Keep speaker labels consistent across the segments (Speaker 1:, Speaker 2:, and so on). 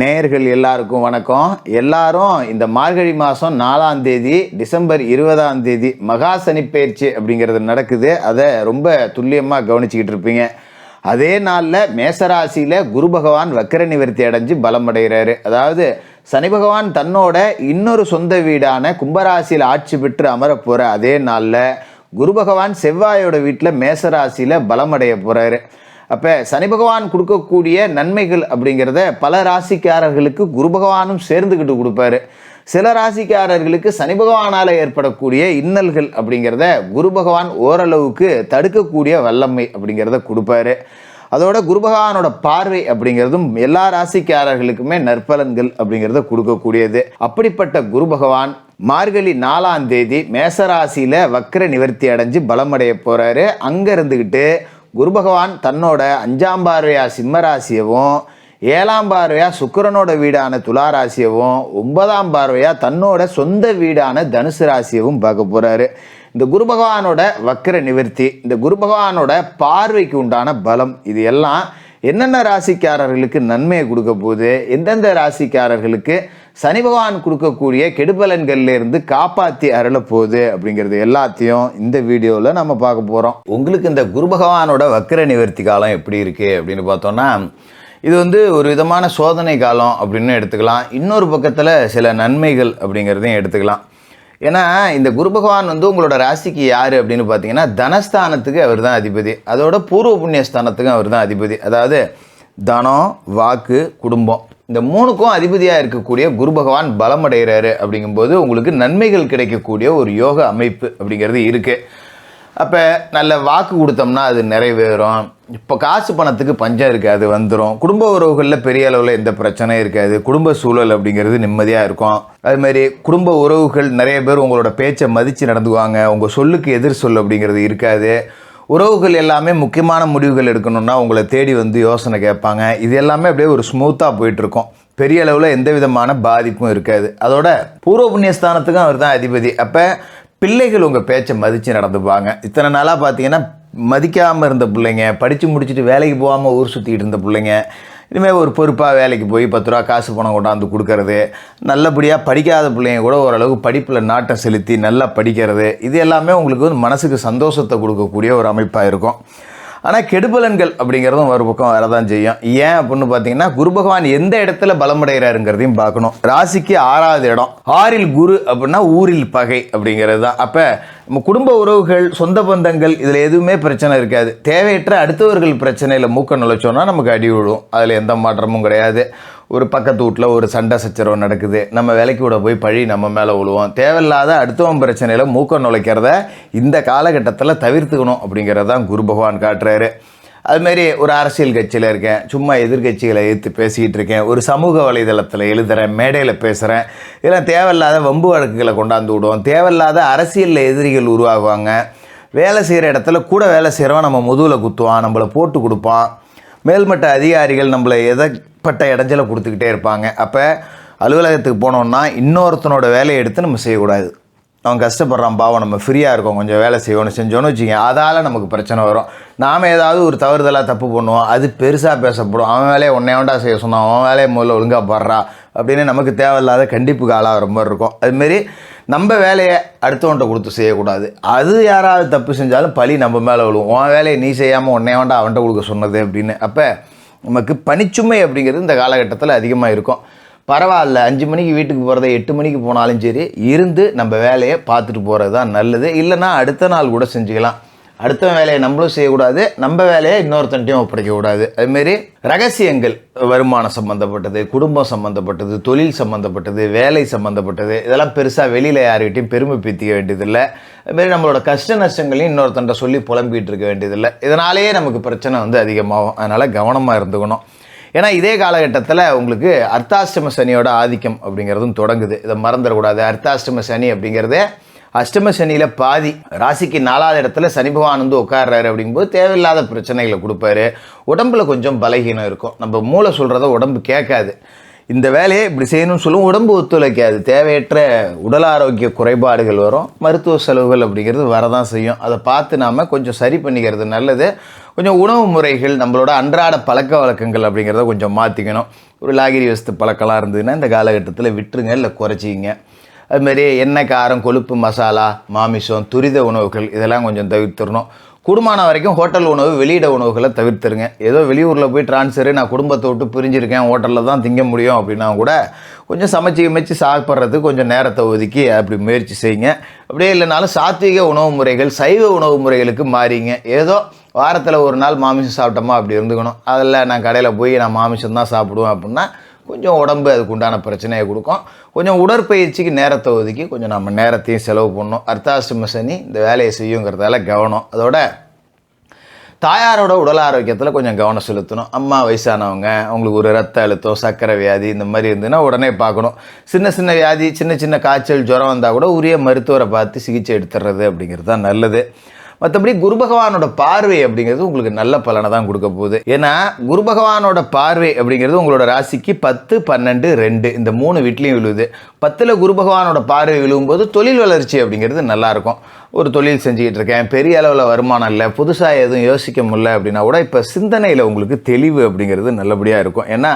Speaker 1: நேயர்கள் எல்லாருக்கும் வணக்கம். எல்லாரும் இந்த மார்கழி மாதம் நாலாம் தேதி டிசம்பர் இருபதாம் தேதி மகா சனிப்பெயர்ச்சி அப்படிங்கிறது நடக்குது. அதை ரொம்ப துல்லியமாக கவனிச்சுக்கிட்டு இருப்பீங்க. அதே நாளில் மேசராசியில் குரு பகவான் வக்கர நிவர்த்தி அடைஞ்சு பலம் அடைகிறாரு. அதாவது சனி பகவான் தன்னோட இன்னொரு சொந்த வீடான கும்பராசியில் ஆட்சி பெற்று அமரப்போகிற அதே நாளில் குரு பகவான் செவ்வாயோட வீட்டில் மேசராசியில் பலம் அடைய போகிறாரு அப்போ சனி பகவான் கொடுக்கக்கூடிய நன்மைகள் அப்படிங்கிறத பல ராசிக்காரர்களுக்கு குரு பகவானும் சேர்ந்துக்கிட்டு கொடுப்பாரு. சில ராசிக்காரர்களுக்கு சனி பகவானால் ஏற்படக்கூடிய இன்னல்கள் அப்படிங்கிறத குரு பகவான் ஓரளவுக்கு தடுக்கக்கூடிய வல்லமை அப்படிங்கிறத கொடுப்பாரு. அதோட குரு பகவானோட பார்வை அப்படிங்கிறதும் எல்லா ராசிக்காரர்களுக்குமே நற்பலன்கள் அப்படிங்கிறத கொடுக்கக்கூடியது. அப்படிப்பட்ட குரு பகவான் மார்கழி நாலாம் தேதி மேசராசியில் வக்கர நிவர்த்தி அடைஞ்சு பலமடைய போகிறாரு அங்கே இருந்துக்கிட்டு குரு பகவான் தன்னோட அஞ்சாம் பார்வையா சிம்மராசியவும் ஏழாம் பார்வையா சுக்கிரனோட வீடான துளாராசியவும் ஒன்பதாம் பார்வையா தன்னோட சொந்த வீடான தனுசு ராசியவும் பார்க்க போறாரு. இந்த குரு பகவானோட வக்கர நிவர்த்தி இந்த குரு பகவானோட பார்வைக்கு உண்டான பலம் இது எல்லாம் என்னென்ன ராசிக்காரர்களுக்கு நன்மையை கொடுக்க போகுது? எந்தெந்த ராசிக்காரர்களுக்கு சனி பகவான் கொடுக்கக்கூடிய கெடுபலன்கள்லேருந்து காப்பாற்றி அருள போகுது அப்படிங்கிறது எல்லாத்தையும் இந்த வீடியோவில் நம்ம பார்க்க போகிறோம் உங்களுக்கு இந்த குரு பகவானோட வக்கர நிவர்த்தி காலம் எப்படி இருக்குது அப்படின்னு பார்த்தோம்னா இது வந்து ஒரு விதமான சோதனை காலம் அப்படின்னு எடுத்துக்கலாம். இன்னொரு பக்கத்தில் சில நன்மைகள் அப்படிங்கிறதையும் எடுத்துக்கலாம். ஏன்னா இந்த குரு பகவான் வந்து உங்களோட ராசிக்கு யார் அப்படின்னு பார்த்தீங்கன்னா தனஸ்தானத்துக்கு அவர் தான் அதிபதி. அதோட பூர்வ புண்ணியஸ்தானத்துக்கும் அவர் தான் அதிபதி. அதாவது தனம் வாக்கு குடும்பம். இந்த மூணுக்கும் அதிபதியாக இருக்கக்கூடிய குரு பகவான் பலமடைகிறாரு அப்படிங்கும்போது உங்களுக்கு நன்மைகள் கிடைக்கக்கூடிய ஒரு யோக அமைப்பு அப்படிங்கிறது இருக்குது அப்போ நல்ல வாக்கு கொடுத்தோம்னா அது நிறைவேறும். இப்போ காசு பணத்துக்கு பஞ்சம் இருக்காது வந்துடும் குடும்ப உறவுகளில் பெரிய அளவில் எந்த பிரச்சனையும் இருக்காது. குடும்ப சூழல் அப்படிங்கிறது நிம்மதியாக இருக்கும். அதுமாரி குடும்ப உறவுகள் நிறைய பேர் உங்களோட பேச்சை மதித்து நடந்துக்குவாங்க. உங்கள் சொல்லுக்கு எதிர் சொல் அப்படிங்கிறது இருக்காது. உறவுகள் எல்லாமே முக்கியமான முடிவுகள் எடுக்கணும்னா உங்களை தேடி வந்து யோசனை கேட்பாங்க. இது எல்லாமே அப்படியே ஒரு ஸ்மூத்தாக போயிட்டுருக்கும். பெரிய அளவில் எந்த விதமான பாதிப்பும் இருக்காது. அதோட பூர்வ புண்ணியஸ்தானத்துக்கும் அவர் தான் அதிபதி. அப்போ பிள்ளைகள் உங்கள் பேச்சை மதித்து நடந்துப்பாங்க. இத்தனை நாளாக பார்த்தீங்கன்னா மதிக்காமல் இருந்த பிள்ளைங்க படித்து முடிச்சுட்டு வேலைக்கு போகாமல் ஊர் சுற்றிக்கிட்டு இருந்த பிள்ளைங்க இனிமேல் ஒரு பொறுப்பாக வேலைக்கு போய் பத்து ரூபா காசு பணம் கொண்டாந்து கொடுக்கறது நல்லபடியாக படிக்காத பிள்ளைங்க கூட ஓரளவுக்கு படிப்பில் நாட்டம் செலுத்தி நல்லா படிக்கிறது இது எல்லாமே உங்களுக்கு வந்து மனசுக்கு சந்தோஷத்தை கொடுக்கக்கூடிய ஒரு அமைப்பாக இருக்கும். ஆனால் கெடுபலன்கள் அப்படிங்கிறதும் ஒரு பக்கம் வரதான் செய்யும். ஏன் அப்படின்னு பார்த்தீங்கன்னா குரு பகவான் எந்த இடத்துல பலமடைகிறாருங்கிறதையும் பார்க்கணும். ராசிக்கு ஆறாவது இடம். ஆறில் குரு அப்படின்னா ஊரில் பகை அப்படிங்கிறது தான். அப்போ நம்ம குடும்ப உறவுகள் சொந்த பந்தங்கள் இதில் எதுவுமே பிரச்சனை இருக்காது. தேவையற்ற அடுத்தவர்கள் பிரச்சனையில் மூக்க நுழைச்சோன்னா நமக்கு அடி விழும். அதில் எந்த மாற்றமும் கிடையாது. ஒரு பக்கத்து வீட்டில் ஒரு சண்டை சச்சரவு நடக்குது. நம்ம வேலைக்கு விட போய் பழி நம்ம மேலே விழுவோம். தேவையில்லாத அடுத்தவன் பிரச்சனையில் மூக்கம் நுழைக்கிறத இந்த காலகட்டத்தில் தவிர்த்துக்கணும் அப்படிங்கிறது தான் குரு பகவான் காட்டுறாரு. அதுமாரி ஒரு அரசியல் கட்சியில் இருக்கேன். சும்மா எதிர்கட்சிகளை எதிர்த்து பேசிக்கிட்டு இருக்கேன். ஒரு சமூக வலைதளத்தில் எழுதுகிறேன் மேடையில் பேசுகிறேன் இதெல்லாம் தேவையில்லாத வம்பு வழக்குகளை கொண்டாந்து விடுவோம். தேவையில்லாத அரசியலில் எதிரிகள் உருவாகுவாங்க. வேலை செய்கிற இடத்துல கூட வேலை செய்கிறவன் நம்ம முதுகில் குத்துவான் நம்மளை போட்டு கொடுப்பான். மேல்மட்ட அதிகாரிகள் நம்மளை எதை எதப்பட்ட இடைஞ்சலை கொடுத்துக்கிட்டே இருப்பாங்க. அப்போ அலுவலகத்துக்கு போனோம்னா இன்னொருத்தனோட வேலையை எடுத்து நம்ம செய்யக்கூடாது. அவன் கஷ்டப்படுறான் பாவம் நம்ம ஃப்ரீயாக இருக்கோம் கொஞ்சம் வேலை செய்யணும் செஞ்சோன்னு வச்சுக்கோங்க அதால் நமக்கு பிரச்சனை வரும். நாம் ஏதாவது ஒரு தவறுதலாக தப்பு பண்ணுவோம் அது பெருசாக பேசப்படும். அவன் வேலையை ஒன்றே ஒன்றா செய்ய சொன்னான் அவன் வேலையை முதல்ல ஒழுங்காக படுறா அப்படின்னு நமக்கு தேவையில்லாத கண்டிப்புக்கு ஆளாகிற மாதிரி இருக்கும். அதுமாரி நம்ம வேலையை அடுத்தவன்ட்ட கொடுத்து செய்யக்கூடாது. அது யாராவது தப்பு செஞ்சாலும் பழி நம்ம மேலே விழுவும் உன் வேலையை நீ செய்யாமல் உன்னே வேண்டாம் அவன்கிட்ட கொடுக்க சொன்னது அப்படின்னு. அப்போ நமக்கு பணிச்சுமை அப்படிங்கிறது இந்த காலகட்டத்தில் அதிகமாக இருக்கும். பரவாயில்ல அஞ்சு மணிக்கு வீட்டுக்கு போகிறத எட்டு மணிக்கு போனாலும் சரி இருந்து நம்ம வேலையை பார்த்துட்டு போகிறது தான் நல்லது. இல்லைன்னா அடுத்த நாள் கூட செஞ்சுக்கலாம். அடுத்த வேலையை நம்மளும் செய்யக்கூடாது நம்ம வேலையை இன்னொருத்தன்ட்டையும் ஒப்படைக்கக்கூடாது. அதுமாரி ரகசியங்கள் வருமானம் சம்மந்தப்பட்டது குடும்பம் சம்மந்தப்பட்டது தொழில் சம்மந்தப்பட்டது வேலை சம்மந்தப்பட்டது இதெல்லாம் பெருசாக வெளியில் யாருக்கிட்டையும் பெருமை பீத்திக்க வேண்டியதில்லை. அதுமாரி நம்மளோட கஷ்ட நஷ்டங்களையும் இன்னொருத்தன்ட்ட சொல்லி புலம்பிகிட்டு இருக்க வேண்டியதில்லை. இதனாலேயே நமக்கு பிரச்சனை வந்து அதிகமாகும். அதனால் கவனமாக இருந்துக்கணும். ஏன்னா இதே காலகட்டத்தில் உங்களுக்கு அர்த்தாஷ்டம சனியோட ஆதிக்கம் அப்படிங்கிறதும் தொடங்குது. இதை மறந்துடக்கூடாது. அர்த்தாஷ்டம சனி அப்படிங்கிறதே அஷ்டம சனியில் பாதி ராசிக்கு நாலாவது இடத்துல சனி பகவான் வந்து உட்கார்றாரு அப்படிங்கும்போது தேவையில்லாத பிரச்சனைகளை கொடுப்பாரு. உடம்புல கொஞ்சம் பலகீனம் இருக்கும். நம்ம மூளை சொல்கிறத உடம்பு கேட்காது. இந்த வேலையை இப்படி செய்யணும்னு சொல்லும் உடம்பு ஒத்துழைக்காது. தேவையற்ற உடல் ஆரோக்கிய குறைபாடுகள் வரும். மருத்துவ செலவுகள் அப்படிங்கிறது வரதான் செய்யும். அதை பார்த்து நாம் கொஞ்சம் சரி பண்ணிக்கிறது நல்லது. கொஞ்சம் உணவு முறைகள் நம்மளோட அன்றாட பழக்க வழக்கங்கள் அப்படிங்கிறத கொஞ்சம் மாற்றிக்கணும் ஒரு லாகிரி வசத்து பழக்கம்லாம் இருந்ததுன்னா இந்த காலகட்டத்தில் விட்டுருங்க இல்லை குறைச்சிங்க அதுமாரி எண்ணெய் காரம் கொழுப்பு மசாலா மாமிசம் துரித உணவுகள் இதெல்லாம் கொஞ்சம் தவிர்த்துடணும். கூடுமான வரைக்கும் ஹோட்டல் உணவு வெளியிட உணவுகளை தவிர்த்துருங்க. ஏதோ வெளியூரில் போய் ட்ரான்ஸ்ஃபரு நான் குடும்பத்தை விட்டு பிரிஞ்சிருக்கேன் ஹோட்டலில் தான் திங்க முடியும் அப்படின்னா கூட கொஞ்சம் சமைச்சு கிமைச்சு சாப்பிட்றதுக்கு கொஞ்சம் நேரத்தை ஒதுக்கி அப்படி முயற்சி செய்யுங்க. அப்படியே இல்லைனாலும் சாத்விக உணவு முறைகள் சைவ உணவு முறைகளுக்கு மாறிங்க. ஏதோ வாரத்தில் ஒரு நாள் மாமிசம் சாப்பிட்டோமா அப்படி இருந்துக்கணும். அதில் நான் கடையில் போய் நான் மாமிசம் தான் சாப்பிடுவேன் அப்படின்னா கொஞ்சம் உடம்பு அதுக்கு உண்டான பிரச்சனையை கொடுக்கும். கொஞ்சம் உடற்பயிற்சிக்கு நேரத்தை ஒதுக்கி கொஞ்சம் நம்ம நேரத்தையும் செலவு பண்ணணும். அர்த்தாசிரம சனி இந்த வேலையை செய்யுங்கிறதால கவனம். அதோட தாயாரோட உடல் ஆரோக்கியத்தில் கொஞ்சம் கவனம் செலுத்தணும். அம்மா வயசானவங்க அவங்களுக்கு ஒரு ரத்த அழுத்தம் சர்க்கரை வியாதி இந்த மாதிரி இருந்ததுன்னா உடனே பார்க்கணும். சின்ன சின்ன வியாதி சின்ன சின்ன காய்ச்சல் ஜுரம் வந்தால் கூட உரிய மருத்துவரை பார்த்து சிகிச்சை எடுத்துடுறது அப்படிங்கிறது தான் நல்லது. மற்றபடி குரு பகவானோட பார்வை அப்படிங்கிறது உங்களுக்கு நல்ல பலனை தான் கொடுக்க போகுது. ஏன்னா குரு பகவானோட பார்வை அப்படிங்கிறது உங்களோட ராசிக்கு பத்து பன்னெண்டு ரெண்டு. இந்த மூணு வீட்லேயும் விழுவுது பத்தில் குரு பகவானோட பார்வை விழுவும்போது தொழில் வளர்ச்சி அப்படிங்கிறது நல்லாயிருக்கும் ஒரு தொழில் செஞ்சுக்கிட்டு இருக்கேன். பெரிய அளவில் வருமானம் இல்லை. புதுசாக எதுவும் யோசிக்க முடியல அப்படின்னா கூட இப்போ சிந்தனையில் உங்களுக்கு தெளிவு அப்படிங்கிறது நல்லபடியாக இருக்கும். ஏன்னா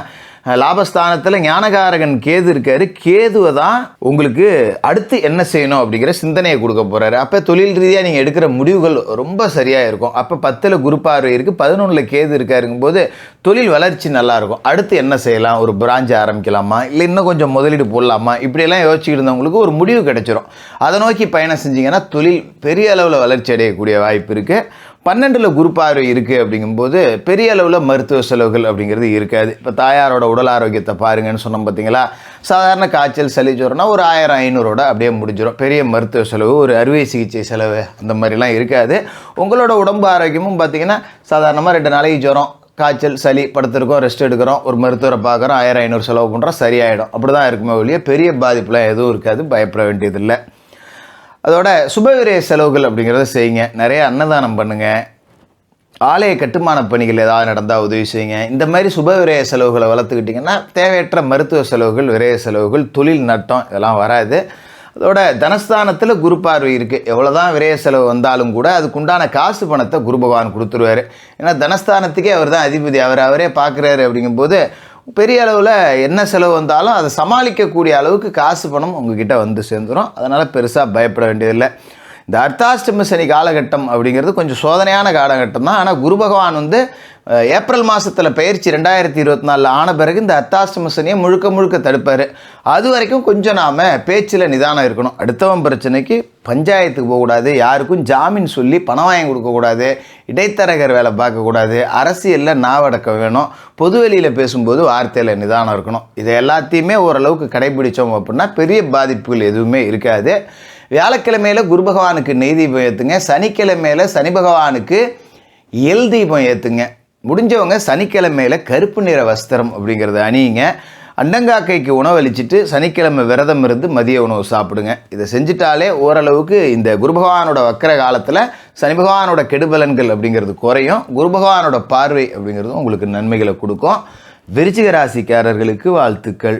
Speaker 1: லாபஸ்தானத்தில் ஞானகாரகன் கேது இருக்காரு. கேதுவை தான் உங்களுக்கு அடுத்து என்ன செய்யணும் அப்படிங்கிற சிந்தனையை கொடுக்க போகிறாரு அப்போ தொழில் ரீதியாக நீங்கள் எடுக்கிற முடிவுகள் ரொம்ப சரியாக இருக்கும். அப்போ பத்தில் குரு பார்வை இருக்குது பதினொன்றில் கேது இருக்காருங்கும் போது தொழில் வளர்ச்சி நல்லாயிருக்கும் அடுத்து என்ன செய்யலாம்? ஒரு பிரான்ச் ஆரம்பிக்கலாமா? இல்லை இன்னும் கொஞ்சம் முதலீடு போடலாமா? இப்படியெல்லாம் யோசிச்சுட்டு இருந்தவங்களுக்கு ஒரு முடிவு கிடைச்சிரும். அதை நோக்கி பயணம் செஞ்சிங்கன்னா தொழில் பெரிய அளவில் வளர்ச்சி அடையக்கூடிய வாய்ப்பு இருக்குது பன்னெண்டில் குரு பார்வை இருக்குது அப்படிங்கும்போது பெரிய அளவில் மருத்துவ செலவுகள் அப்படிங்கிறது இருக்காது. இப்போ தாயாரோட உடல் ஆரோக்கியத்தை பாருங்கன்னு சொன்னோம் பார்த்தீங்களா சாதாரண காய்ச்சல் சளி ஜுரம்னா ஒரு ஆயிரம் ஐநூறோட அப்படியே முடிஞ்சிடும் பெரிய மருத்துவ செலவு ஒரு அறுவை சிகிச்சை செலவு அந்த மாதிரிலாம் இருக்காது. உங்களோட உடம்பு ஆரோக்கியமும் பார்த்தீங்கன்னா சாதாரணமாக ரெண்டு நாளைக்கு ஜுரம் காய்ச்சல் சளி படுத்திருக்கோம் ரெஸ்ட் எடுக்கிறோம் ஒரு மருத்துவரை பார்க்குறோம் ஆயிரம் ஐநூறு செலவு பண்ணுறோம் சரியாயிடும். அப்படி தான் இருக்குமே ஒழிய பெரிய பாதிப்புலாம் எதுவும் இருக்காது. பயப்பட வேண்டியதில்லை. அதோட சுபவிரய செலவுகள் அப்படிங்கிறத செய்யுங்க. நிறைய அன்னதானம் பண்ணுங்கள் ஆலய கட்டுமான பணிகள் ஏதாவது நடந்தால் உதவி செய்யுங்க. இந்த மாதிரி சுப விரய செலவுகளை வளர்த்துக்கிட்டிங்கன்னா தேவையற்ற மருத்துவ செலவுகள் விரய செலவுகள் தொழில் நட்டம் இதெல்லாம் வராது. அதோட தனஸ்தானத்தில் குரு பார்வை இருக்குது எவ்வளோ தான் விரய செலவு வந்தாலும் கூட அதுக்குண்டான காசு பணத்தை குரு பகவான் கொடுத்துருவாரு. ஏன்னா தனஸ்தானத்துக்கே அவர் தான் அதிபதி. அவர் அவரே பார்க்குறாரு அப்படிங்கும்போது பெரிய அளவில் என்ன செலவு வந்தாலும் அதை சமாளிக்கக்கூடிய அளவுக்கு காசு பணம் உங்ககிட்ட வந்து சேர்ந்துடும் அதனால் பெருசாக பயப்பட வேண்டியதில்லை. இந்த அர்த்தாஷ்டம சனி காலகட்டம் அப்படிங்கிறது கொஞ்சம் சோதனையான காலகட்டம் தான். ஆனால் குரு பகவான் வந்து ஏப்ரல் மாதத்தில் பயிற்சி ரெண்டாயிரத்தி இருபத்தி நாலில் ஆன பிறகு இந்த அர்த்தாஷ்டம சனியை முழுக்க முழுக்க தடுப்பார். அது வரைக்கும் கொஞ்சம் நாம் பேச்சில் நிதானம் இருக்கணும். அடுத்தவன் பிரச்சனைக்கு பஞ்சாயத்துக்கு போகக்கூடாது யாருக்கும் ஜாமீன் சொல்லி பணம் வாங்கி கொடுக்கக்கூடாது இடைத்தரகர் வேலை பார்க்கக்கூடாது அரசியலில் நாவடக்கம் வேணும் பொதுவெளியில் பேசும்போது வார்த்தையில் நிதானம் இருக்கணும். இதை எல்லாத்தையுமே ஓரளவுக்கு கடைபிடித்தோம் அப்படின்னா பெரிய பாதிப்புகள் எதுவுமே இருக்காது. வியாழக்கிழமையில் குரு பகவானுக்கு நெய் தீபம் ஏற்றுங்க சனிக்கிழமையில் சனி பகவானுக்கு எல் தீபம் ஏற்றுங்க முடிஞ்சவங்க சனிக்கிழமையில் கருப்பு நிற வஸ்திரம் அப்படிங்கிறத அணியுங்க. அண்டங்காக்கைக்கு உணவளிச்சிட்டு சனிக்கிழமை விரதம் இருந்து மதிய உணவு சாப்பிடுங்க. இதை செஞ்சுட்டாலே ஓரளவுக்கு இந்த குரு பகவானோட வக்கர காலத்தில் சனி பகவானோட கெடுபலன்கள் அப்படிங்கிறது குறையும். குரு பகவானோட பார்வை அப்படிங்கிறதும் உங்களுக்கு நன்மைகளை கொடுக்கும். விருச்சிக ராசிக்காரர்களுக்கு வாழ்த்துக்கள்.